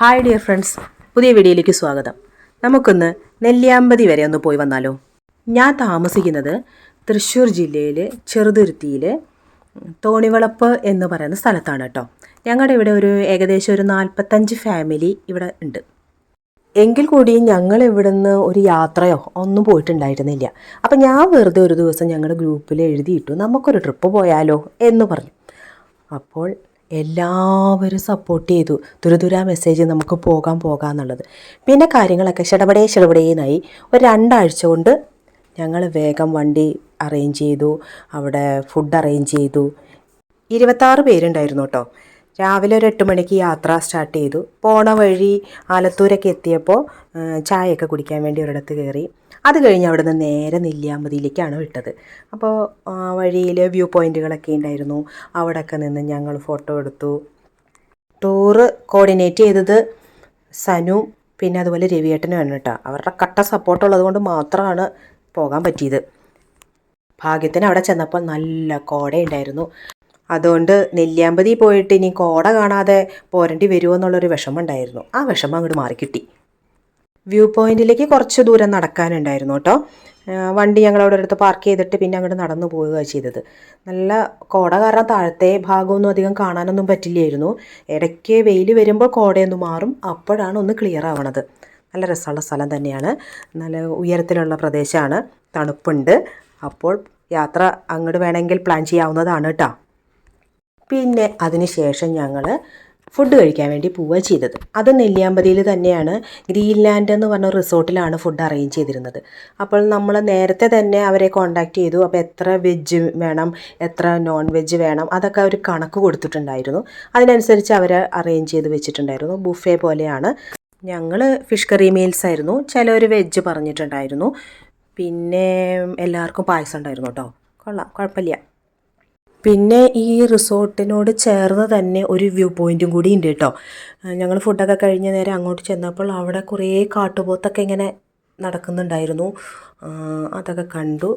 Hi dear friends പുതിയ വീഡിയോയിലേക്ക് സ്വാഗതം. നമുക്കൊന്ന് നെല്ലിയാമ്പതി വരെ ഒന്ന് പോയി വന്നാലോ? ഞാൻ താമസിക്കുന്നത് തൃശ്ശൂർ ജില്ലയിൽ ചെറുതുരുത്തിയിൽ തോണിവളപ്പ് എന്ന് പറയുന്ന സ്ഥലത്താണ് കേട്ടോ. ഞങ്ങളുടെ ഇവിടെ ഒരു ഏകദേശം ഒരു നാൽപ്പത്തഞ്ച് ഫാമിലി ഇവിടെ ഉണ്ട്. എങ്കിൽ കൂടി ഞങ്ങൾ ഇവിടുന്ന് ഒരു യാത്രയോ ഒന്നും പോയിട്ടുണ്ടായിരുന്നില്ല. അപ്പം ഞാൻ വെറുതെ ഒരു ദിവസം ഞങ്ങളുടെ ഗ്രൂപ്പിൽ എഴുതിയിട്ടു നമുക്കൊരു ട്രിപ്പ് പോയാലോ? എന്ന് പറഞ്ഞു. അപ്പോൾ എല്ലാവരും സപ്പോർട്ട് ചെയ്തു. തുരുതുരാ മെസ്സേജ് നമുക്ക് പോകാം പോകാം എന്നുള്ളത് പിന്നെ കാര്യങ്ങളൊക്കെ ഷടപടേ ഷടപടേന്നായി ഒരു രണ്ടാഴ്ച കൊണ്ട് ഞങ്ങൾ വേഗം വണ്ടി അറേഞ്ച് ചെയ്തു. അവിടെ ഫുഡ് അറേഞ്ച് ചെയ്തു. ഇരുപത്താറ് പേരുണ്ടായിരുന്നു കേട്ടോ രാവിലെ ഒരു എട്ട് മണിക്ക് യാത്ര സ്റ്റാർട്ട് ചെയ്തു. പോണ വഴി ആലത്തൂരൊക്കെ എത്തിയപ്പോൾ ചായയൊക്കെ കുടിക്കാൻ വേണ്ടി ഒരിടത്ത് കയറി അത് കഴിഞ്ഞ് അവിടെ നിന്ന് നേരെ നെല്ലിയാമ്പതിയിലേക്കാണ് വിട്ടത്. അപ്പോൾ ആ വഴിയിൽ വ്യൂ പോയിന്റുകളൊക്കെ ഉണ്ടായിരുന്നു. അവിടെയൊക്കെ നിന്ന് ഞങ്ങൾ ഫോട്ടോ എടുത്തു. ടൂറ് കോർഡിനേറ്റ് ചെയ്തത് സനു പിന്നെ അതുപോലെ രവിയേട്ടനുമാണ് കേട്ടോ. അവരുടെ കട്ട സപ്പോർട്ടുള്ളത് കൊണ്ട് മാത്രമാണ് പോകാൻ പറ്റിയത്. ഭാഗ്യത്തിന് അവിടെ ചെന്നപ്പോൾ നല്ല കോടയുണ്ടായിരുന്നു അതുകൊണ്ട് നെല്ലിയാമ്പതി പോയിട്ട് ഇനി കോട കാണാതെ പോരേണ്ടി വരുമോ എന്നുള്ളൊരു വിഷമം ഉണ്ടായിരുന്നു. ആ വിഷമം അങ്ങോട്ട് മാറിക്കിട്ടി. വ്യൂ പോയിന്റിലേക്ക് കുറച്ച് ദൂരം നടക്കാനുണ്ടായിരുന്നു കേട്ടോ. വണ്ടി ഞങ്ങൾ അവിടെ അടുത്ത് പാർക്ക് ചെയ്തിട്ട് പിന്നെ അങ്ങോട്ട് നടന്നു പോവുക ചെയ്തത്. നല്ല കോട കാരണം താഴത്തെ ഭാഗമൊന്നും അധികം കാണാനൊന്നും പറ്റില്ലായിരുന്നു. ഇടയ്ക്ക് വെയിൽ വരുമ്പോൾ കോടയൊന്ന് മാറും. അപ്പോഴാണ് ഒന്ന് ക്ലിയർ ആവണത്. നല്ല രസമുള്ള സ്ഥലം തന്നെയാണ്. നല്ല ഉയരത്തിലുള്ള പ്രദേശമാണ്. തണുപ്പുണ്ട്. അപ്പോൾ യാത്ര അങ്ങോട്ട് വേണമെങ്കിൽ പ്ലാൻ ചെയ്യാവുന്നതാണ് കേട്ടോ. പിന്നെ അതിനുശേഷം ഞങ്ങൾ ഫുഡ് കഴിക്കാൻ വേണ്ടി പോവുക ചെയ്തത്. അത് നെല്ലിയാമ്പതിയിൽ തന്നെയാണ് ഗ്രീൻലാൻഡ് എന്ന് പറഞ്ഞ റിസോർട്ടിലാണ് ഫുഡ് അറേഞ്ച് ചെയ്തിരുന്നത്. അപ്പോൾ നമ്മൾ നേരത്തെ തന്നെ അവരെ കോൺടാക്റ്റ് ചെയ്തു. അപ്പോൾ എത്ര വെജ് വേണം എത്ര നോൺ വെജ് വേണം അതൊക്കെ അവർ കണക്ക് കൊടുത്തിട്ടുണ്ടായിരുന്നു. അതിനനുസരിച്ച് അവർ അറേഞ്ച് ചെയ്ത് വെച്ചിട്ടുണ്ടായിരുന്നു. ബുഫേ പോലെയാണ്. ഞങ്ങൾ ഫിഷ് കറി മീൽസ് ആയിരുന്നു. ചിലർ വെജ് പറഞ്ഞിട്ടുണ്ടായിരുന്നു. പിന്നെ എല്ലാവർക്കും പായസം ഉണ്ടായിരുന്നു കേട്ടോ. കൊള്ളാം. കുഴപ്പമില്ല. പിന്നെ ഈ റിസോർട്ടിനോട് ചേർന്ന് തന്നെ ഒരു വ്യൂ പോയിന്റും കൂടി ഉണ്ട് കേട്ടോ. ഞങ്ങൾ ഫുഡൊക്കെ കഴിഞ്ഞ നേരം അങ്ങോട്ട് ചെന്നപ്പോൾ അവിടെ കുറേ കാട്ടുപോത്തൊക്കെ ഇങ്ങനെ നടക്കുന്നുണ്ടായിരുന്നു. അതൊക്കെ കണ്ടു.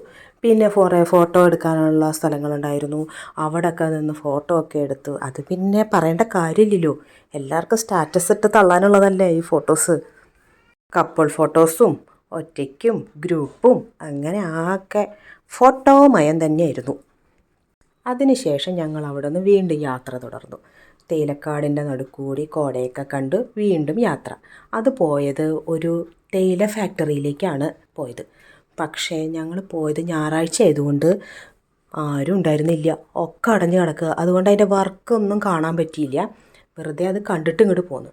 പിന്നെ ഫോറേ ഫോട്ടോ എടുക്കാനുള്ള സ്ഥലങ്ങളുണ്ടായിരുന്നു. അവിടെയൊക്കെ നിന്ന് ഫോട്ടോ ഒക്കെ എടുത്തു. അത് പിന്നെ പറയേണ്ട കാര്യമില്ലല്ലോ. എല്ലാവർക്കും സ്റ്റാറ്റസ് ഇട്ട് തള്ളാനുള്ളതല്ലേ ഈ ഫോട്ടോസ്? കപ്പിൾ ഫോട്ടോസും ഒറ്റയ്ക്കും ഗ്രൂപ്പും അങ്ങനെ ആകെ ഫോട്ടോമയം തന്നെയായിരുന്നു. അതിനുശേഷം ഞങ്ങൾ അവിടെ നിന്ന് വീണ്ടും യാത്ര തുടർന്നു. തേയിലക്കാടിന്റെ നടുക്കൂടി കോടയൊക്കെ കണ്ട് വീണ്ടും യാത്ര. അത് പോയത് ഒരു തേയില ഫാക്ടറിയിലേക്കാണ് പോയത്. പക്ഷേ ഞങ്ങൾ പോയത് ഞായറാഴ്ച ആയതുകൊണ്ട് ആരും ഉണ്ടായിരുന്നില്ല. ഒക്കെ അടഞ്ഞു കിടക്കുക. അതുകൊണ്ട് അതിന്റെ വർക്കൊന്നും കാണാൻ പറ്റിയില്ല. വെറുതെ അത് കണ്ടിട്ട് ഇങ്ങോട്ട് പോന്നു.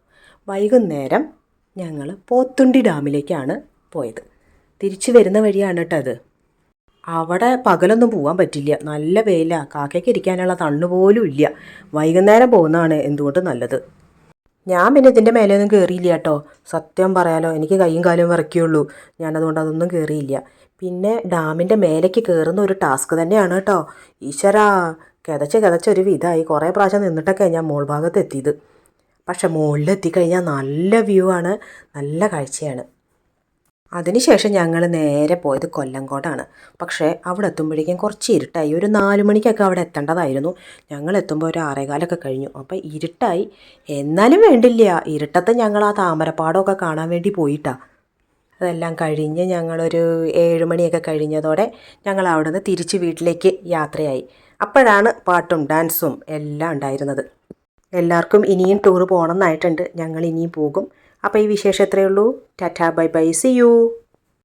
വൈകുന്നേരം ഞങ്ങൾ പോത്തുണ്ടി ഡാമിലേക്കാണ് പോയത്. തിരിച്ചു വരുന്ന വഴിയാണ് കേട്ടോ അത്. അവിടെ പകലൊന്നും പോകാൻ പറ്റില്ല. നല്ല വെയില. കാക്കയ്ക്ക് ഇരിക്കാനുള്ള തണ്ണു പോലും ഇല്ല. വൈകുന്നേരം പോകുന്നതാണ് എന്തുകൊണ്ട് നല്ലത്? ഞാൻ പിന്നെ ഇതിന്റെ മേലെയൊന്നും കയറിയില്ല കേട്ടോ. സത്യം പറയാലോ എനിക്ക് കൈയും കാലും വിറയ്ക്കുള്ളൂ ഞാനതുകൊണ്ട് അതൊന്നും കയറിയില്ല പിന്നെ ഡാമിന്റെ മേലേക്ക് കയറുന്ന ഒരു ടാസ്ക് തന്നെയാണ് കേട്ടോ. ഈശ്വരാ കിതച്ച് കിതച്ച് ഒരു വിധമായി കുറേ പ്രാവശ്യം നിന്നിട്ടൊക്കെ ഞാൻ മോൾ ഭാഗത്ത് എത്തിയത്. പക്ഷെ മുകളിലെത്തിക്കഴിഞ്ഞാൽ നല്ല വ്യൂ ആണ്. നല്ല കാഴ്ചയാണ്. അതിനുശേഷം ഞങ്ങൾ നേരെ പോയത് കൊല്ലങ്കോടാണ് പക്ഷേ അവിടെ എത്തുമ്പോഴേക്കും കുറച്ച് ഇരുട്ടായി. ഒരു നാല് മണിക്കൊക്കെ അവിടെ എത്തേണ്ടതായിരുന്നു. ഞങ്ങൾ എത്തുമ്പോൾ ഒരു ആറേകാലൊക്കെ കഴിഞ്ഞു. അപ്പോൾ ഇരുട്ടായി. എന്നാലും വേണ്ടില്ല. ഇരുട്ടത്ത് ഞങ്ങൾ ആ താമരപ്പാടമൊക്കെ കാണാൻ വേണ്ടി പോയിട്ടാണ് അതെല്ലാം കഴിഞ്ഞ് ഞങ്ങളൊരു ഏഴ് മണിയൊക്കെ കഴിഞ്ഞതോടെ ഞങ്ങൾ അവിടെ നിന്ന് തിരിച്ച് വീട്ടിലേക്ക് യാത്രയായി. അപ്പോഴാണ് പാട്ടും ഡാൻസും എല്ലാം ഉണ്ടായിരുന്നത്. എല്ലാവർക്കും ഇനിയും ടൂർ പോകണം എന്നായിട്ടുണ്ട്. ഞങ്ങൾ ഇനിയും പോകും. അപ്പോൾ ഈ വിശേഷം എത്രയേ ഉള്ളൂ? Tata bye bye see you.